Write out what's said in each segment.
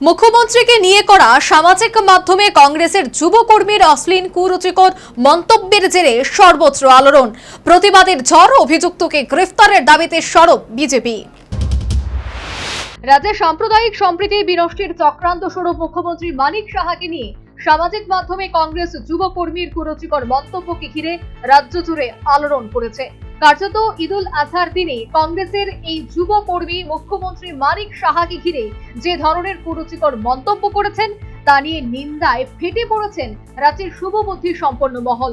মুখ্যমন্ত্রীকে নিয়ে করা সামাজিক মাধ্যমে কংগ্রেসের যুবকর্মীর অশ্লীল কুরুচিকর মন্তব্যের জেরে সর্বত্র আলোড়ন। প্রতিবাদের ঝড় অভিযুক্তকে গ্রেফতারের দাবিতে সরব বিজেপি। রাজ্যে সাম্প্রদায়িক সম্প্রীতি বিনষ্টের চক্রান্ত স্বরূপ মুখ্যমন্ত্রী মানিক সাহাকে নিয়ে সামাজিক মাধ্যমে কংগ্রেস যুবকর্মীর কুরুচিকর মন্তব্যকে ঘিরে রাজ্য জুড়ে আলোড়ন করেছে কার্যত ঈদুল আজহার দিনে কংগ্রেসের এই যুব কর্মী মুখ্যমন্ত্রী মানিক সাহাকে ঘিরে যে ধরনের কুরুচিকর মন্তব্য করেছেন, তা নিয়ে নিন্দায় ফেটে পড়েছেন রাজ্যের শুভবুদ্ধি সম্পন্ন মহল।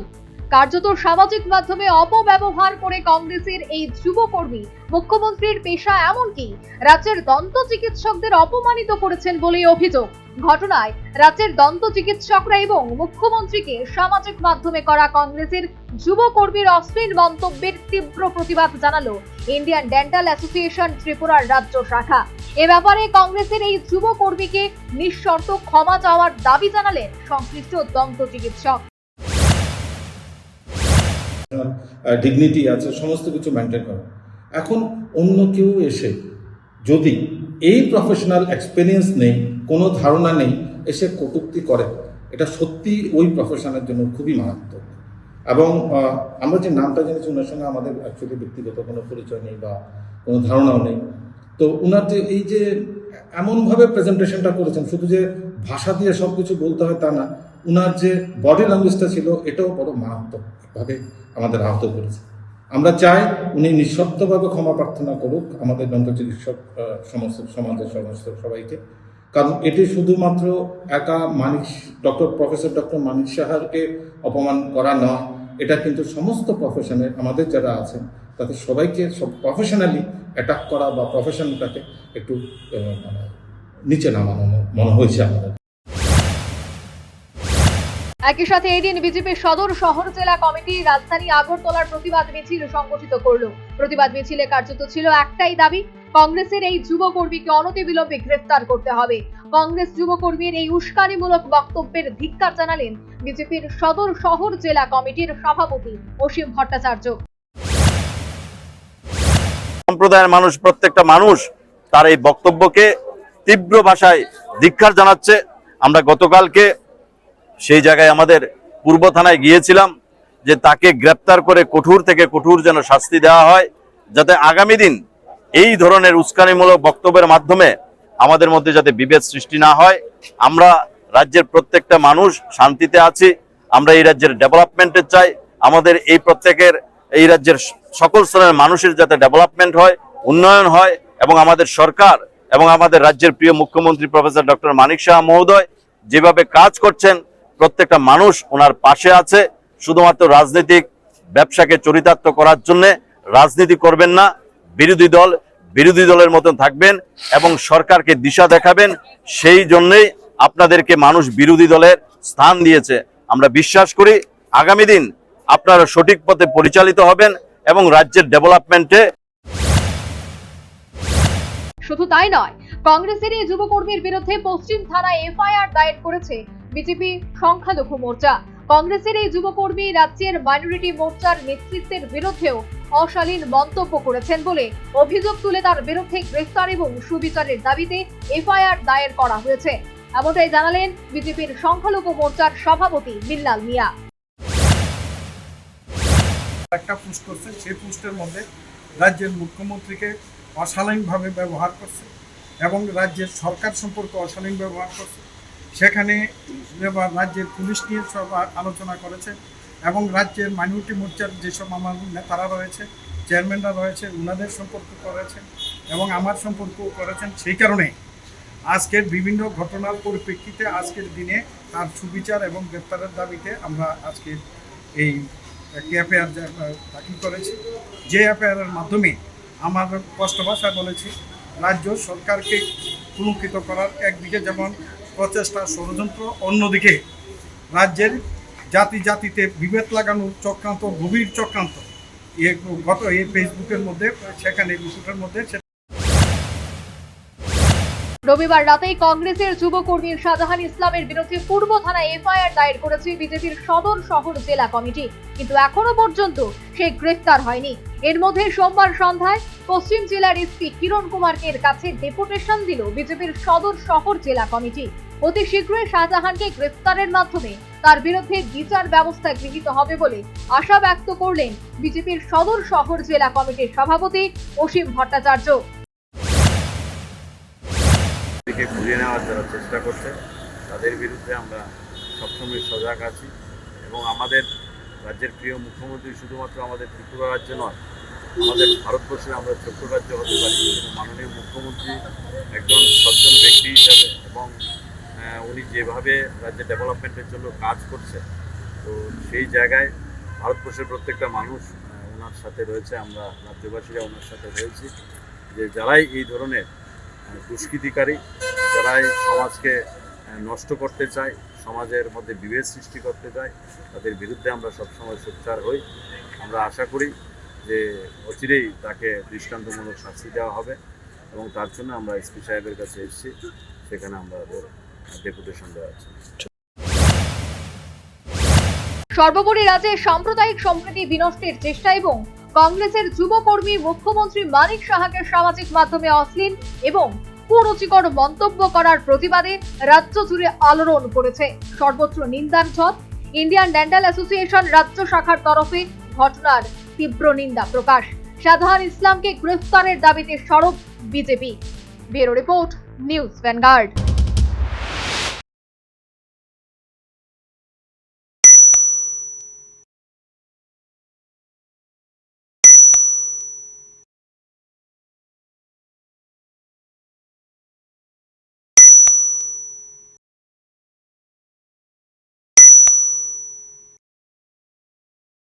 কার্যত সামাজিক মাধ্যমে অপব্যবহার করে কংগ্রেসের এই যুবকর্মী। মুখ্যমন্ত্রীর পেশা এমনকি রাজ্যের দন্ত চিকিৎসকদের অপমানিত করেছেন বলে অভিযোগ। ঘটনায় রাজ্যের দন্ত চিকিৎসকরা এবং মুখ্যমন্ত্রীকে সামাজিক মাধ্যমে করা কংগ্রেসের যুবকর্মীর অশ্লীল মন্তব্যের তীব্র প্রতিবাদ জানালো ইন্ডিয়ান ডেন্টাল অ্যাসোসিয়েশন ত্রিপুরার রাজ্য শাখা। এ ব্যাপারে কংগ্রেসের এই যুবকর্মীকে নিঃশর্ত ক্ষমা চাওয়ার দাবি জানালেন সংশ্লিষ্ট দন্ত চিকিৎসক। ডিগনিটি আছে, সমস্ত কিছু মেনটেন করা। এখন অন্য কেউ এসে যদি এই প্রফেশনাল এক্সপিরিয়েন্স নেই, কোনো ধারণা নেই, এসে কটূক্তি করে, এটা সত্যি ওই প্রফেশনের জন্য খুবই মারাত্মক। এবং আমরা যে নামটা জেনেছি, ওনার সঙ্গে আমাদের অ্যাকচুয়ালি ব্যক্তিগত কোনো পরিচয় নেই বা কোনো ধারণাও নেই। তো ওনার যে এই যে এমনভাবে প্রেজেন্টেশনটা করেছেন, শুধু যে ভাষা দিয়ে সব কিছু বলতে হয় তা না, ওনার যে বডি ল্যাঙ্গুয়েজটা ছিল, এটাও বড় মারাত্মকভাবে আমাদের আহত করেছে। আমরা চাই উনি নিঃশব্দভাবে ক্ষমা প্রার্থনা করুক আমাদের দন্ত চিকিৎসক সমস্ত সমাজের সমস্ত সবাইকে। কারণ এটি শুধুমাত্র একা Manik, doctor, professor doctor Manik সাহারকে অপমান করা নয়, এটা কিন্তু সমস্ত প্রফেশনের আমাদের যারা আছেন তাদের সবাইকে সব প্রফেশনালি অ্যাটাক করা বা প্রফেশনটাকে একটু মানে নিচে নামানো মনে হয়েছে আমাদের। একই সাথে এদিন বিজেপির সদর শহর জেলা কমিটি রাজধানী আগরতলার প্রতিবাদ মিছিল সংগঠিত করল। প্রতিবাদ মিছিলে কার্যত ছিল একটাই দাবি, কংগ্রেসের এই যুবকর্মীকে অনতিবিলম্বে গ্রেফতার করতে হবে। কংগ্রেস যুবকর্মীর এই উস্কানিমূলক বক্তব্যের ধিক্কার জানালেন বিজেপির সদর শহর জেলা কমিটির সভাপতি অসীম ভট্টাচার্য। সম্প্রদায়ের মানুষ, প্রত্যেকটা মানুষ তার এই বক্তব্যকে তীব্র ভাষায় ধিক্ষার জানাচ্ছে। আমরা গতকালকে সেই জায়গায় আমাদের পূর্ব থানায় গিয়েছিলাম যে তাকে গ্রেপ্তার করে কঠোর থেকে কঠোর যেন শাস্তি দেওয়া হয়, যাতে আগামী দিন এই ধরনের উস্কানিমূলক বক্তব্যের মাধ্যমে আমাদের মধ্যে যাতে বিভেদ সৃষ্টি না হয়। আমরা রাজ্যের প্রত্যেকটা মানুষ শান্তিতে আছি, আমরা এই রাজ্যের ডেভেলপমেন্টের চাই, আমাদের এই প্রত্যেকের, এই রাজ্যের সকল স্তরের মানুষের যাতে ডেভেলপমেন্ট হয়, উন্নয়ন হয় এবং আমাদের সরকার এবং আমাদের রাজ্যের প্রিয় মুখ্যমন্ত্রী প্রফেসর ডক্টর মানিক শাহ মহোদয় যেভাবে কাজ করছেন প্রত্যেকটা মানুষ ওনার পাশে আছে, শুধুমাত্র রাজনৈতিক ব্যবসাকে চরিতার্থ করার জন্য রাজনীতি করবেন না, বিরোধী দল বিরোধী দলের মতন থাকবেন এবং সরকারকে দিশা দেখাবেন, সেই জন্যই আপনাদেরকে মানুষ বিরোধী দলের স্থান দিয়েছে। আমরা বিশ্বাস করি, আগামী দিন আপনারা সঠিক পথে পরিচালিত হবেন এবং রাজ্যের ডেভেলপমেন্টে শুধু তাই নয়, কংগ্রেসের এই যুবকর্মীর বিরুদ্ধে পশ্চিম থানায় এফআইআর দায়ের করেছে বিজেপি সংখ্যালঘু মোর্চা। কংগ্রেসের এই যুবকর্মী রাজ্যের মাইনরিটি মোর্চার নেতৃত্বের বিরুদ্ধেও অশালীন মন্তব্য করেছেন বলে অভিযোগ তুলে তার বিরুদ্ধে গ্রেফতার এবং সুবিচারের দাবিতে এফআইআর দায়ের করা হয়েছে। এমনটাই জানালেন বিজেপির সংখ্যালঘু মোর্চার সভাপতি বিল্লাল মিয়া। একটা পোস্ট করছে, সেই পোস্টের মধ্যে রাজ্যের মুখ্যমন্ত্রীকে অশালীনভাবে ব্যবহার করছে এবং রাজ্যের সরকার সম্পর্কে অশালীন ব্যবহার করছে। সেখানে রাজ্যের পুলিশ নিয়ে সব আলোচনা করেছে এবং রাজ্যের মাইনরিটি মোর্চার যেসব আমার নেতারা রয়েছে, চেয়ারম্যানরা রয়েছে ওনাদের সম্পর্ক করেছেন এবং আমার সম্পর্কও করেছেন। সেই কারণে আজকের বিভিন্ন ঘটনার পরিপ্রেক্ষিতে আজকের দিনে তার সুবিচার এবং গ্রেপ্তারের দাবিতে আমরা আজকে এই একটি এফআইআর দাখিল করেছি। যে এফআইআরের মাধ্যমে আমার স্পষ্ট ভাষায় বলেছি, রাজ্য সরকারকে সুরক্ষিত করার একদিকে যেমন প্রচেষ্টা ষড়যন্ত্র, অন্যদিকে রাজ্যের জাতি জাতিতে বিভেদ লাগানোর চক্রান্ত, গভীর চক্রান্ত। এ গত এই ফেসবুকের মধ্যে, সেখানে রিপোর্টের মধ্যে রবিবার রাতেই কংগ্রেসের যুবকর্মী শাহজাহান ইসলামের বিরুদ্ধে পূর্ব থানায় এফআইআর দায়ের করেছে বিজেপির সদর শহর জেলা কমিটি। কিন্তু এখনও পর্যন্ত সে গ্রেফতার হয়নি। এর মধ্যে সোমবার সন্ধ্যায় পশ্চিম জেলার এসপি কিরণ কুমারকে কাছে ডেপুটেশন দিল বিজেপির সদর শহর জেলা কমিটি। অতি শীঘ্রই শাহজাহানকে গ্রেফতারের মাধ্যমে তার বিরুদ্ধে বিচার ব্যবস্থা গৃহীত হবে বলে আশা ব্যক্ত করলেন বিজেপির সদর শহর জেলা কমিটির সভাপতি অসীম ভট্টাচার্য। ঘুরিয়ে নেওয়ার যারা চেষ্টা করছে, তাদের বিরুদ্ধে আমরা সবসময় সজাগ আছি এবং আমাদের রাজ্যের প্রিয় মুখ্যমন্ত্রী শুধুমাত্র আমাদের ত্রিপুরা রাজ্য নয়, আমাদের ভারতবর্ষে আমরা ছোট্ট রাজ্য হতে পারি। মাননীয় মুখ্যমন্ত্রী একজন সজ্জন ব্যক্তি হিসাবে এবং উনি যেভাবে রাজ্যের ডেভেলপমেন্টের জন্য কাজ করছে, তো সেই জায়গায় ভারতবর্ষের প্রত্যেকটা মানুষ ওনার সাথে রয়েছে, আমরা রাজ্যবাসীরা ওনার সাথে রয়েছি, যে যারাই এই ধরনের দুষ্কৃতিকারী যারা এই সমাজকে নষ্ট করতে চায়, সমাজের মধ্যে বিভেদ সৃষ্টি করতে চায়, তাদের বিরুদ্ধে আমরা সবসময় সোচ্চার হই। আমরা আশা করি যে অচিরেই তাকে দৃষ্টান্তমূলক শাস্তি দেওয়া হবে এবং তার জন্য আমরা এসপি সাহেবের কাছে এসেছি, সেখানে আমাদের ডেপুটেশন দেওয়া আছে। সর্বোপরি রাজ্যে সাম্প্রদায়িক সম্প্রীতি বিনষ্টের চেষ্টা এবং কংগ্রেসের যুবকর্মী মুখ্যমন্ত্রী মানিক সাহাকে সামাজিক মাধ্যমে অশ্লীল এবং কুরুচিকর মন্তব্য করার প্রতিবাদে রাজ্য জুড়ে আলোড়ন করেছে সর্বত্র নিন্দার ঝড়। ইন্ডিয়ান ডেন্টাল অ্যাসোসিয়েশন রাজ্য শাখার তরফে ঘটনার তীব্র নিন্দা প্রকাশ। শাহজাহান ইসলামকে গ্রেফতারের দাবিতে সরব BJP. Bureau report, news Vanguard.